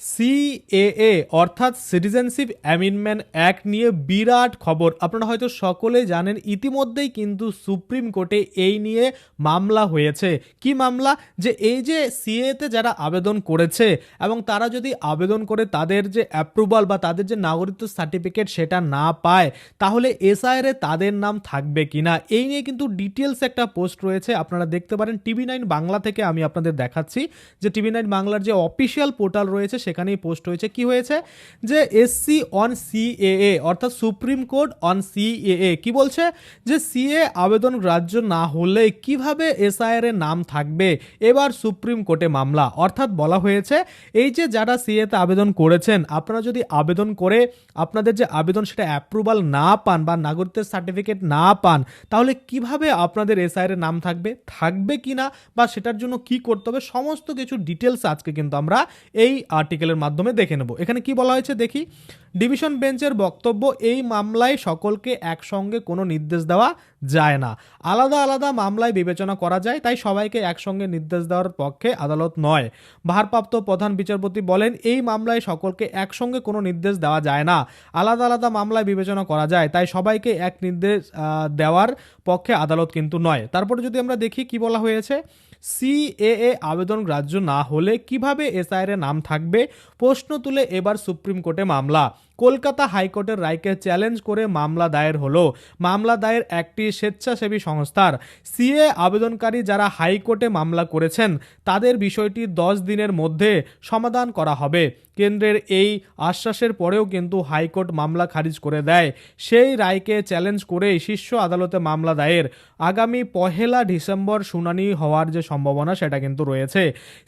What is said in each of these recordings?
CAA অর্থাৎ citizenship amendment act নিয়ে বিরাট খবর। আপনারা হয়তো সকলে জানেন, ইতিমধ্যেই কিন্তু সুপ্রিম কোর্টে এই নিয়ে মামলা হয়েছে। কি মামলা? যে এই যে সিএতে যারা আবেদন করেছে এবং তারা যদি আবেদন করে তাদের যে অ্যাপ্রুভাল বা তাদের যে নাগরিকত্ব সার্টিফিকেট সেটা না পায়, তাহলে এসআইআরে তাদের নাম থাকবে কিনা? এই নিয়ে কিন্তু ডিটেলস একটা পোস্ট রয়েছে, আপনারা দেখতে পারেন। টিভি নাইন বাংলা থেকে আমি আপনাদের দেখাচ্ছি যে টিভি নাইন বাংলার যে অফিসিয়াল পোর্টাল রয়েছে সেখানেই পোস্ট হয়েছে। কি হয়েছে? যে এসসি অন সিএএ অর্থাৎ সুপ্রিম কোর্ট অন সিএএ কি বলছে? যে সিএ আবেদন গ্রাহ্য না হলে কীভাবে এসআইআর এর নাম থাকবে? এবার সুপ্রিম কোর্টে মামলা। অর্থাৎ বলা হয়েছে, এই যে যারা সিএতে আবেদন করেছেন, আপনারা যদি আবেদন করে আপনাদের যে আবেদন সেটা অ্যাপ্রুভাল না পান বা নাগরিকদের সার্টিফিকেট না পান, তাহলে কীভাবে আপনাদের এসআইআর এর নাম থাকবে? থাকবে কিনা বা সেটার জন্য কি করতে হবে? সমস্ত কিছু ডিটেলস আজকে কিন্তু আমরা এই আর্টিকেলের মাধ্যমে দেখে নেব। এখানে কি বলা হয়েছে দেখি ডিভিশন বেঞ্চের বক্তব্য, এই মামলায় সকলকে একসঙ্গে কোনো নির্দেশ দেওয়া যায় না। আলাদা আলাদা মামলায় বিবেচনা করা যায়, তাই সবাইকে একসঙ্গে নির্দেশ দেওয়ার পক্ষে আদালত নয়। ভারপ্রাপ্ত প্রধান বিচারপতি বলেন, এই মামলায় সকলকে একসঙ্গে কোনো নির্দেশ দেওয়া যায় না। আলাদা আলাদা মামলায় বিবেচনা করা যায়, তাই সবাইকে এক নির্দেশ দেওয়ার পক্ষে আদালত কিন্তু নয়। তারপরে যদি আমরা দেখি কি বলা হয়েছে সিএএ আবেদন গ্রাহ্য না হলে কীভাবে এসআইআর নাম থাকবে? প্রশ্ন তুলে এবার সুপ্রিম কোর্টে মামলা। কলকাতা হাইকোর্টের রায়কে চ্যালেঞ্জ করে মামলা দায়ের হলো। মামলা দায়ের একটি স্বেচ্ছাসেবী সংস্থার। সিএ আবেদনকারী যারা হাইকোর্টে মামলা করেছেন, তাদের বিষয়টি দশ দিনের মধ্যে সমাধান করা হবে। কেন্দ্রের এই আশ্বাসের পরেও কিন্তু হাইকোর্ট মামলা খারিজ করে দেয়। সেই রায়কে চ্যালেঞ্জ করেই শীর্ষ আদালতে মামলা দায়ের। আগামী পহেলা ডিসেম্বর শুনানি হওয়ার যে সম্ভাবনা, সেটা কিন্তু রয়েছে।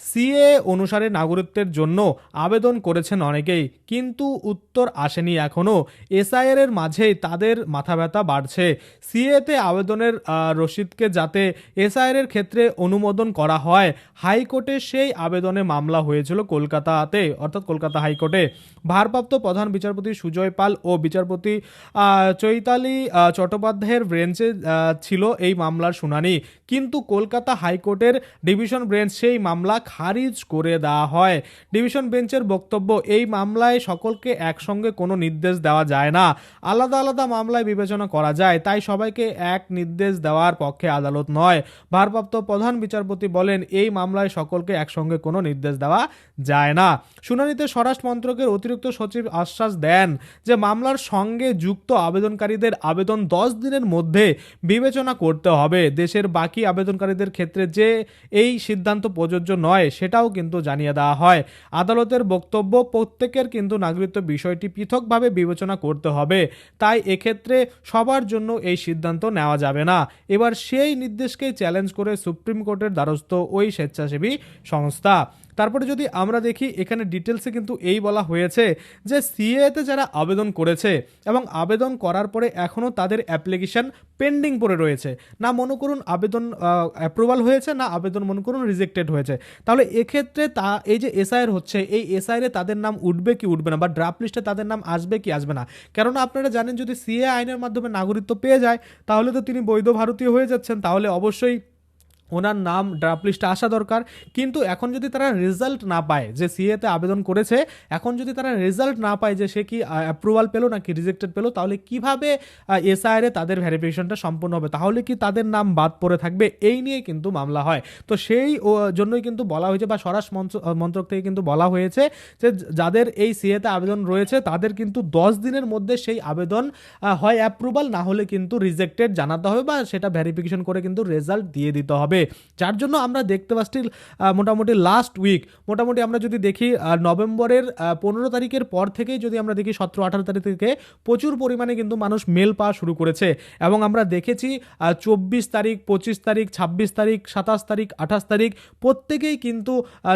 সিএ অনুসারে নাগরিকত্বের জন্য আবেদন করেছেন অনেকেই, কিন্তু উত্তর আসেনি এখনও এসআইআর এর মাঝেই তাদের মাথা ব্যথা বাড়ছে। সিএতে আবেদনের আহ, রসিদকে যাতে এসআইআর এর ক্ষেত্রে অনুমোদন করা হয় হাইকোর্টে সেই আবেদনে মামলা হয়েছিল কলকাতাতে অর্থাৎ কলকাতা হাইকোর্টে। ভারপ্রাপ্ত প্রধান বিচারপতি সুজয় পাল ও বিচারপতি চৈতালি চট্টোপাধ্যায়ের ব্রেঞ্চে ছিল এই মামলার শুনানি। কিন্তু কলকাতা হাইকোর্টের ডিভিশন বেঞ্চ সেই মামলা খারিজ করে দেওয়া হয়। ডিভিশন বেঞ্চের বক্তব্য এই মামলায় সকলকে একসঙ্গে কোনো নির্দেশ দেওয়া যায় না। আলাদা আলাদা মামলায় বিবেচনা করা যায়, তাই সবাইকে এক নির্দেশ দেওয়ার পক্ষে আদালত নয়। ভারপ্রাপ্ত প্রধান বিচারপতি বলেন, এই মামলায় সকলকে একসঙ্গে কোনো নির্দেশ দেওয়া যায় না। শুনানিতে স্বরাষ্ট্র মন্ত্রকের অতিরিক্ত সচিব আশ্বাস দেন যে, মামলার সঙ্গে যুক্ত আবেদনকারীদের আবেদন দশ দিনের মধ্যে বিবেচনা করতে হবে। দেশের বাকি আবেদনকারীদের ক্ষেত্রে যে এই সিদ্ধান্ত প্রযোজ্য নয়, সেটাও কিন্তু জানিয়ে দেওয়া হয়। আদালতের বক্তব্য, প্রত্যেকের কিন্তু নাগরিকত্ব বিষয়টি পৃথকভাবে বিবেচনা করতে হবে। তাই এক্ষেত্রে সবার জন্য এই সিদ্ধান্ত নেওয়া যাবে না। এবার সেই নির্দেশকেই চ্যালেঞ্জ করে সুপ্রিম কোর্টের দ্বারস্থ ওই স্বেচ্ছাসেবী সংস্থা। তারপরে যদি আমরা দেখি, এখানে ডিটেলসে কিন্তু এই বলা হয়েছে যে সিএতে যারা আবেদন করেছে এবং আবেদন করার পরে এখনও তাদের অ্যাপ্লিকেশন পেন্ডিং পড়ে রয়েছে। না মনে করুন আবেদন অ্যাপ্রুভাল হয়েছে, না আবেদন মনে করুন রিজেক্টেড হয়েছে। তাহলে এক্ষেত্রে তা, এই যে এসআইআর হচ্ছে, এই এসআইআরে তাদের নাম উঠবে কি উঠবে না বা ড্রাফট লিস্টে তাদের নাম আসবে কি আসবে না? কেননা আপনারা জানেন যদি সিএ আইনের মাধ্যমে নাগরিকত্ব পেয়ে যায়, তাহলে তো তিনি বৈধ ভারতীয় হয়ে যাচ্ছেন। তাহলে অবশ্যই ওনার নাম ড্রাফট লিস্টে আসা দরকার। কিন্তু এখন যদি তারা রেজাল্ট না পায়, যে সিএতে আবেদন করেছে, এখন যদি তারা রেজাল্ট না পায় যে সে কি অ্যাপ্রুভাল পেল নাকি রিজেক্টেড পেল, তাহলে কীভাবে এসআইআর তাদের ভেরিফিকেশনটা সম্পূর্ণ হবে? তাহলে কি তাদের নাম বাদ পড়ে থাকবে? এই নিয়ে কিন্তু মামলা হয়। তো সেই জন্যই কিন্তু বলা হয়েছে বা স্বরাষ্ট্র মন্ত্র- মন্ত্রক থেকে কিন্তু বলা হয়েছে যে যাদের এই সিএতে আবেদন রয়েছে, তাদের কিন্তু দশ দিনের মধ্যে সেই আবেদন হয় অ্যাপ্রুভাল না হলে কিন্তু রিজেক্টেড জানাতে হবে বা সেটা ভেরিফিকেশন করে কিন্তু রেজাল্ট দিয়ে দিতে হবে। যার জন্য আমরা দেখতে পাচ্ছি মোটামুটি লাস্ট উইক মোটামুটি আমরা যদি দেখি নভেম্বরের পনেরো তারিখের পর থেকেই যদি আমরা দেখি, সতেরো আঠারো তারিখ থেকে প্রচুর পরিমাণে কিন্তু মানুষ মেল পাওয়া শুরু করেছে। এবং আমরা দেখেছি চব্বিশ তারিখ, পঁচিশ তারিখ, ছাব্বিশ তারিখ, সাতাশ তারিখ, আঠাশ তারিখ, প্রত্যেকেই কিন্তু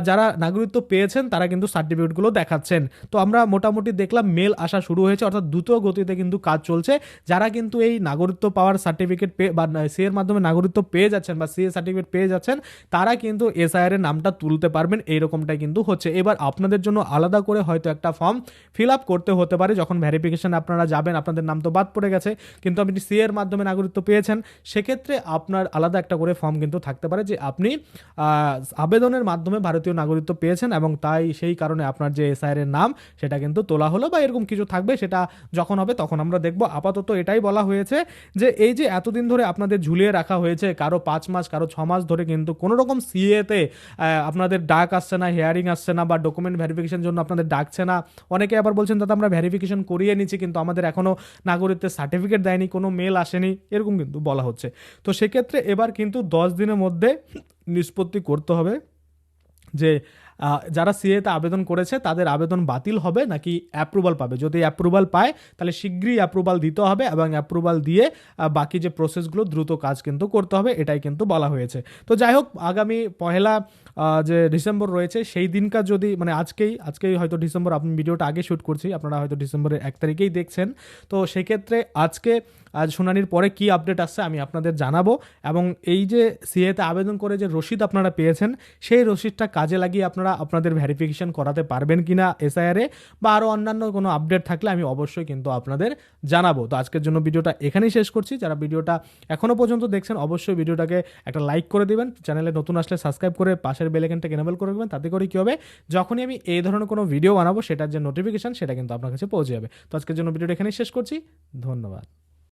যারা নাগরিকত্ব পেয়েছেন, তারা কিন্তু সার্টিফিকেটগুলো দেখাচ্ছেন। তো আমরা মোটামুটি দেখলাম মেল আসা শুরু হয়েছে, অর্থাৎ দ্রুত গতিতে কিন্তু কাজ চলছে। যারা কিন্তু এই নাগরিকত্ব পাওয়ার সার্টিফিকেট পেয়ে বা সি এর মাধ্যমে নাগরিকত্ব পেয়ে যাচ্ছেন বা সি এ সার্টিফিকেট সার্টিফিকেট পেয়ে যাচ্ছেন, তারা কিন্তু এসআইআর এর নামটা তুলতে পারবেন, এইরকমটাই কিন্তু হচ্ছে। এবার আপনাদের জন্য আলাদা করে হয়তো একটা ফর্ম ফিল আপ করতে হতে পারে, যখন ভেরিফিকেশন আপনারা যাবেন, আপনাদের নাম তো বাদ পড়ে গেছে, কিন্তু আপনি সি এর মাধ্যমে নাগরিকত্ব পেয়েছেন, সেক্ষেত্রে আপনার আলাদা একটা করে ফর্ম কিন্তু থাকতে পারে যে আপনি আবেদনের মাধ্যমে ভারতীয় নাগরিকত্ব পেয়েছেন এবং তাই সেই কারণে আপনার যে এসআইআর এর নাম, সেটা কিন্তু তোলা হলো বা এরকম কিছু থাকবে, সেটা যখন হবে তখন আমরা দেখব। আপাতত এটাই বলা হয়েছে যে, এই যে এতদিন ধরে আপনাদের ঝুলিয়ে রাখা হয়েছে, কারও পাঁচ মাস, কারও ছ মাস ধরে কিন্তু কোনো রকম সিএতে আপনাদের ডাক আসছে না হেয়ারিং আসছে না বা ডকুমেন্ট ভেরিফিকেশন জন্য আপনাদের ডাকছে না। অনেকে আবার বলছেন, দাদা, আমরা ভেরিফিকেশন করিয়ে নিচ্ছি, কিন্তু আমাদের এখনও নাগরিকদের সার্টিফিকেট দেয়নি, কোনো মেল আসেনি। এরকম কিন্তু বলা হচ্ছে। তো সেক্ষেত্রে এবার কিন্তু দশ দিনের মধ্যে নিষ্পত্তি করতে হবে যে যারা সিএতে আবেদন করেছে, তাদের আবেদন বাতিল হবে নাকি অ্যাপ্রুভাল পাবে? যদি অ্যাপ্রুভাল পায়, তাহলে শীঘ্রই অ্যাপ্রুভাল দিতে হবে এবং অ্যাপ্রুভাল দিয়ে বাকি যে প্রসেসগুলো দ্রুত কাজ কিন্তু করতে হবে, এটাই কিন্তু বলা হয়েছে। তো যাই হোক, আগামী পহেলা যে ডিসেম্বর রয়েছে, সেই দিনকার যদি মানে আজকেই আজকেই হয়তো ডিসেম্বর, আপনি ভিডিওটা আগে শ্যুট করছি, আপনারা হয়তো ডিসেম্বরের এক তারিখেই দেখছেন। তো সেক্ষেত্রে আজকে, আজ শুনানির পরে কি আপডেট আসছে, আমি আপনাদের জানাব এবং এই যে সিএতে আবেদন করে যে রসিদ আপনারা পেয়েছেন, সেই রসিদটা কাজে লাগিয়ে আপনারা আপনাদের ভেরিফিকেশন করাতে পারবেন কিনা এসআইআরে বা আরও অন্যান্য কোনো আপডেট থাকলে আমি অবশ্যই কিন্তু আপনাদের জানাব। তো আজকের জন্য ভিডিওটা এখানেই শেষ করছি। যারা ভিডিওটা এখনও পর্যন্ত দেখছেন, অবশ্যই ভিডিওটাকে একটা লাইক করে দেবেন। চ্যানেলে নতুন আসলে সাবস্ক্রাইব করে পাশের বেলাইকেনটাকে এনেবল করে দেবেন তাতে করে কী হবে? যখনই আমি এই ধরনের কোনো ভিডিও বানাবো, সেটার যে নোটিফিকেশান সেটা কিন্তু আপনার কাছে পৌঁছে যাবে। তো আজকের জন্য ভিডিওটা এখানেই শেষ করছি। ধন্যবাদ।